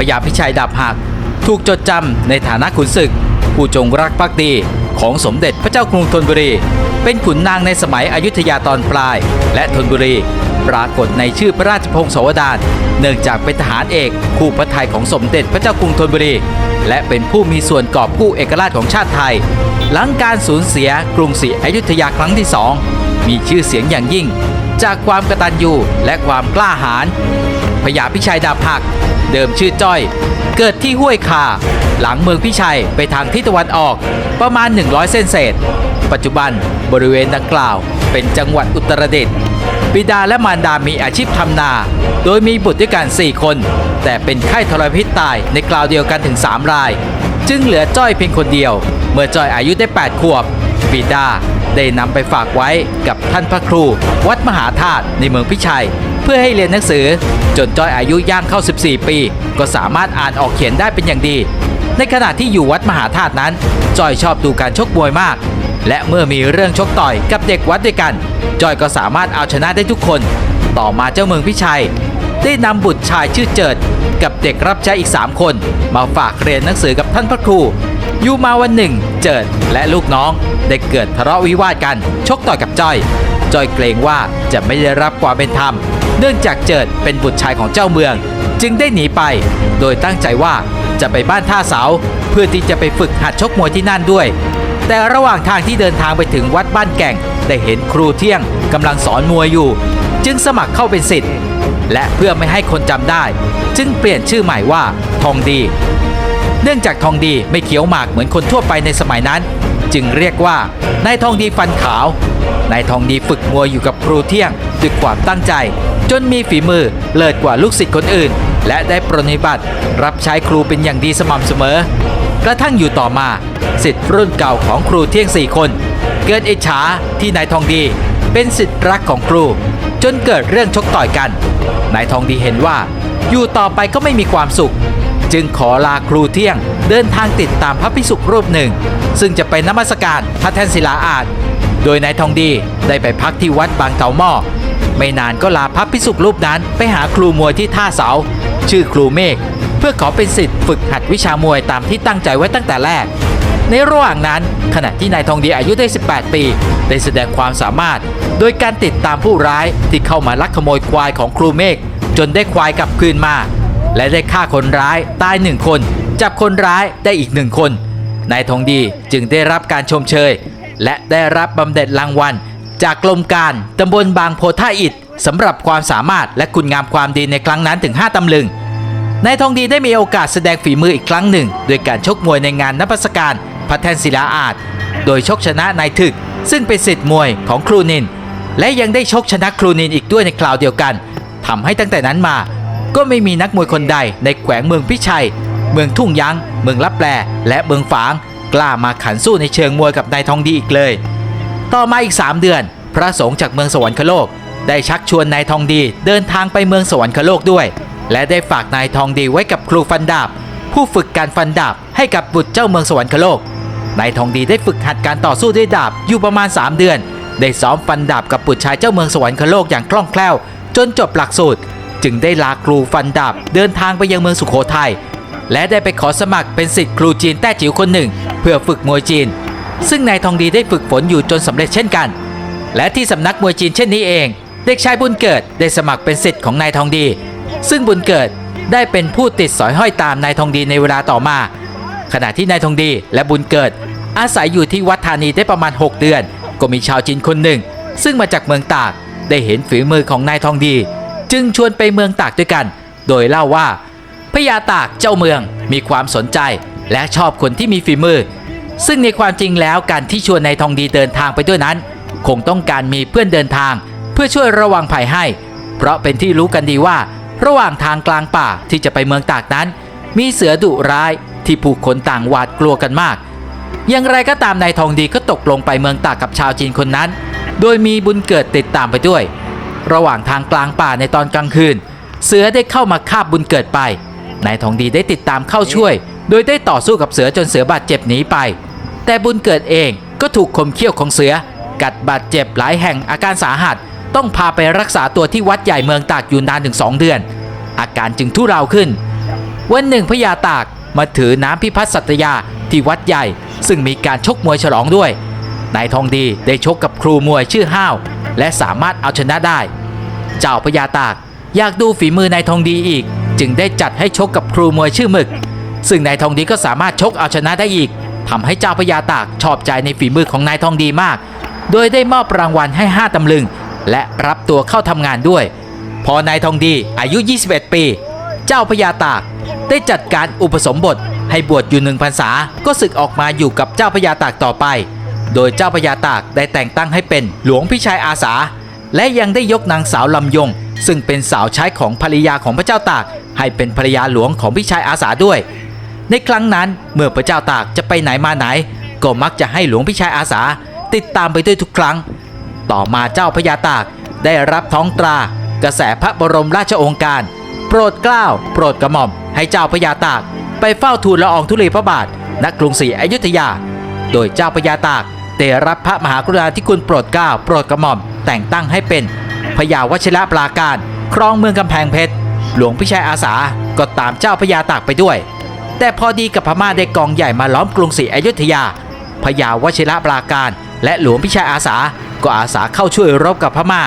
พญาพิชัยดาบหัก ถูกจดจำในฐานะขุนศึก ผู้จงรักภักดีของสมเด็จพระเจ้ากรุงธนบุรี เป็นขุนนางในสมัยอยุธยาตอนปลาย และธนบุรี ปรากฏในชื่อพระราชพงศาวดารเนื่องจากเป็นทหารเอกคู่พระไทยของสมเด็จพระเจ้ากรุงธนบุรี และเป็นผู้มีส่วนกอบกู้เอกราชของชาติไทย หลังการสูญเสียกรุงศรีอยุธยาครั้งที่สองมีชื่อเสียงอย่างยิ่ง จากความกระตัญญูและความกล้าหาญพญาพิชัยดาบหัก เดิมชื่อจ้อย เกิดที่ห้วยคา หลังเมืองพิชัยไปทางทิศตะวันออกประมาณ 100 เส้นเศษ ปัจจุบันบริเวณดังกล่าว เป็นจังหวัดอุตรดิตถ์บิดาและมารดามีอาชีพทำนา โดยมีบุตรด้วยกัน 4 คน แต่เป็นไข้ทรพิษตายในคราวเดียวกันถึง 3 ราย จึงเหลือจ้อยเพียงคนเดียว เมื่อจ้อยอายุได้ 8 ขวบ บิดาได้นำไปฝากไว้กับท่านพระครู วัดมหาธาตุในเมืองพิชัย พื่อให้เรียนหนังสือ จนจ้อยอายุย่างเข้า 14 ปี ก็สามารถอ่านออกเขียนได้เป็นอย่างดี ในขณะที่อยู่วัดมหาธาตุนั้น จ้อยชอบดูการชกมวยมาก และเมื่อมีเรื่องชกต่อยกับเด็กวัดด้วยกัน จ้อยก็สามารถเอาชนะได้ทุกคน ต่อมาเจ้าเมืองพิชัย ได้นำบุตรชายชื่อเจิด กับเด็กรับใช้อีก 3 คน มาฝากเรียนหนังสือกับท่านพระครูอยู่มาวันหนึ่ง เจิดและลูกน้องได้เกิดทะเลาะวิวาทกัน ชกต่อยกับจ้อย จอยเกรงว่าจะไม่ได้รับความเป็นธรรม เนื่องจากเจิดเป็นบุตรชายของเจ้าเมือง จึงได้หนีไป โดยตั้งใจว่าจะไปบ้านท่าเสา เพื่อที่จะไปฝึกหัดชกมวยที่นั่นด้วย แต่ระหว่างทางที่เดินทางไปถึงวัดบ้านแก่ง ได้เห็นครูเที่ยงกำลังสอนมวยอยู่ จึงสมัครเข้าเป็นสิทธิ์ และเพื่อไม่ให้คนจำได้ จึงเปลี่ยนชื่อใหม่ว่าทองดี เนื่องจากทองดีไม่เขียวหมากเหมือนคนทั่วไปในสมัยนั้น จึงเรียกว่านายทองดีฟันขาวนายทองดีฝึกมวยอยู่กับครูเที่ยงด้วยความตั้งใจ จนมีฝีมือเลิศกว่าลูกศิษย์คนอื่น และได้ปรนนิบัติรับใช้ครูเป็นอย่างดีสม่ำเสมอ กระทั่งอยู่ต่อมาสิทธิ์รุ่นเก่าของครูเที่ยงสี่คน เกิดอิจฉาที่นายทองดีเป็นสิทธิ์รักของครู จนเกิดเรื่องชกต่อยกันนายทองดีเห็นว่า อยู่ต่อไปก็ไม่มีความสุข จึงขอลาครูเที่ยง เดินทางติดตามพระพิสุรูปหนึ่ง ซึ่งจะไปนมัสการพระแท่นศิลาอาจโดยนายทองดีได้ไปพักที่วัดบางเตาหม้อไม่นานก็ลาพระพิสุรูปนั้นไปหาครูมวยที่ท่าเสา ชื่อครูเมฆเพื่อขอเป็นสิทธิ์ฝึกหัดวิชามวยตามที่ตั้งใจไว้ตั้งแต่แรก ในระหว่างนั้นขณะที่นายทองดีอายุได้ 18 ปี ได้แสดงความสามารถ โดยการติดตามผู้ร้ายที่เข้ามาลักขโมยควายของครูเมฆจนได้ควายกลับคืนมา และได้ฆ่าคนร้ายตายหนึ่งคน จับคนร้ายได้อีกหนึ่งคน นายทองดีจึงได้รับการชมเชย และได้รับบำเหน็จรางวัล จากกรมการตำบลบางโพท่าอิฐสำหรับความสามารถและคุณงามความดีในครั้งนั้นถึง 5ตำลึงนายทองดีได้มีโอกาสแสดงฝีมืออีกครั้งหนึ่ง โดยการชกมวยในงานนพัสการพระแทนศิลาอาจโดยชกชนะนายถึก ซึ่งเป็นสิทธิ์มวยของครูนิน และยังได้ชกชนะครูนินอีกด้วยในคราวเดียวกันทำให้ตั้งแต่นั้นมา ก็ไม่มีนักมวยคนใดในแขวงเมืองพิชัย เมืองทุ่งยัง้ง เมืองลับแปลและเมืองฝาง กล้ามาขันสู้ในเชิงมวยกับนายทองดีอีกเลย ต่อมาอีก 3 เดือน พระสงฆ์จากเมืองสวรรคโลก ได้ชักชวนนายทองดีเดินทางไปเมืองสวรรคโลกด้วย และได้ฝากนายทองดีไว้กับครูฟันดาบ ผู้ฝึกการฟันดาบให้กับบุตรเจ้าเมืองสวรรคโลกนายทองดีได้ฝึกหัดการต่อสู้ด้วยดาบอยู่ประมาณ 3 เดือน ได้ซ้อมฟันดาบกับบุตรชายเจ้าเมืองสวรรคโลกอย่างคล่องแคล่ว จนจบหลักสูตร จึงได้ลาครูฟันดาบเดินทางไปยังเมืองสุโขทัยและได้ไปขอสมัครเป็นสิทธิ์ครูจีนแต้จิ๋วคนหนึ่ง เพื่อฝึกมวยจีน ซึ่งนายทองดีได้ฝึกฝนอยู่จนสำเร็จเช่นกัน และที่สำนักมวยจีนเช่นนี้เอง เด็กชายบุญเกิดได้สมัครเป็นสิทธิ์ของนายทองดี ซึ่งบุญเกิดได้เป็นผู้ติดสอยห้อยตามนายทองดีในเวลาต่อมา ขณะที่นายทองดีและบุญเกิด อาศัยอยู่ที่วัดธานีได้ประมาณ 6 เดือน ก็มีชาวจีนคนหนึ่ง ซึ่งมาจากเมืองตากได้เห็นฝีมือของนายทองดี จึงชวนไปเมืองตากด้วยกัน โดยเล่าว่าพญาตากเจ้าเมืองมีความสนใจและชอบคนที่มีฝีมือ ซึ่งในความจริงแล้วการที่ชวนนายทองดีเดินทางไปด้วยนั้น คงต้องการมีเพื่อนเดินทาง เพื่อช่วยระวังภัยให้ เพราะเป็นที่รู้กันดีว่า ระหว่างทางกลางป่าที่จะไปเมืองตากนั้น มีเสือดุร้ายที่ผู้คนต่างหวาดกลัวกันมาก อย่างไรก็ตามนายทองดีก็ตกลงไปเมืองตากกับชาวจีนคนนั้น โดยมีบุญเกิดติดตามไปด้วย ระหว่างทางกลางป่าในตอนกลางคืน เสือได้เข้ามาคาบบุญเกิดไป นายทองดีได้ติดตามเข้าช่วย โดยได้ต่อสู้กับเสือจนเสือบาดเจ็บหนีไป แต่บุญเกิดเองก็ถูกคมเขี้ยวของเสือ กัดบาดเจ็บหลายแห่งอาการสาหัส ต้องพาไปรักษาตัวที่วัดใหญ่เมืองตากอยู่นานถึง2เดือน อาการจึงทุเลาขึ้น วันหนึ่งพญาตากมาถือน้ำพิพัฒน์สัตยาที่วัดใหญ่ ซึ่งมีการชกมวยฉลองด้วยนายทองดีได้ชกกับครูมวยชื่อห้าว และสามารถเอาชนะได้ เจ้าพญาตากอยากดูฝีมือนายทองดีอีก จึงได้จัดให้ชกกับครูมวยชื่อหมึก ซึ่งนายทองดีก็สามารถชกเอาชนะได้อีกทำให้เจ้าพญาตากชอบใจในฝีมือของนายทองดีมาก โดยได้มอบรางวัลให้ 5ตำลึง และรับตัวเข้าทำงานด้วย พอนายทองดีอายุ 21 ปี เจ้าพญาตากได้จัดการอุปสมบทให้บวชอยู่หนึ่งพรรษาก็ศึกออกมาอยู่กับเจ้าพญาตากต่อไป โดยเจ้าพญาตากได้แต่งตั้งให้เป็นหลวงพิชัยอาสา และยังได้ยกนางสาวลำยง ซึ่งเป็นสาวใช้ของภรรยาของพระเจ้าตาก ให้เป็นภรรยาหลวงของพิชัยอาสาด้วย ในครั้งนั้นเมื่อพระเจ้าตากจะไปไหนมาไหน ก็มักจะให้หลวงพิชัยอาสา ติดตามไปด้วยทุกครั้ง ต่อมาเจ้าพญาตากได้รับท้องตรากระแสพระบรมราชโองการ โปรดเกล้า โปรดกระหม่อม ให้เจ้าพญาตาก ไปเฝ้าทูลละอองธุลีพระบาทณกรุงศรีอยุธยา โดยเจ้าพญาตาก ได้รับพระมหากรุณาธิคุณโปรดเกล้าโปรดกระหม่อม แต่งตั้งให้เป็นพญาวชิระปราการ ครองเมืองกำแพงเพชร หลวงพิชัยอาสาก็ตามเจ้าพญาตากไปด้วย แต่พอดีกับพม่าได้กองใหญ่มาล้อมกรุงศรีอยุธยาพญาวชิระปราการ และหลวงพิชัยอาสา ก็อาสาเข้าช่วยรบกับพม่า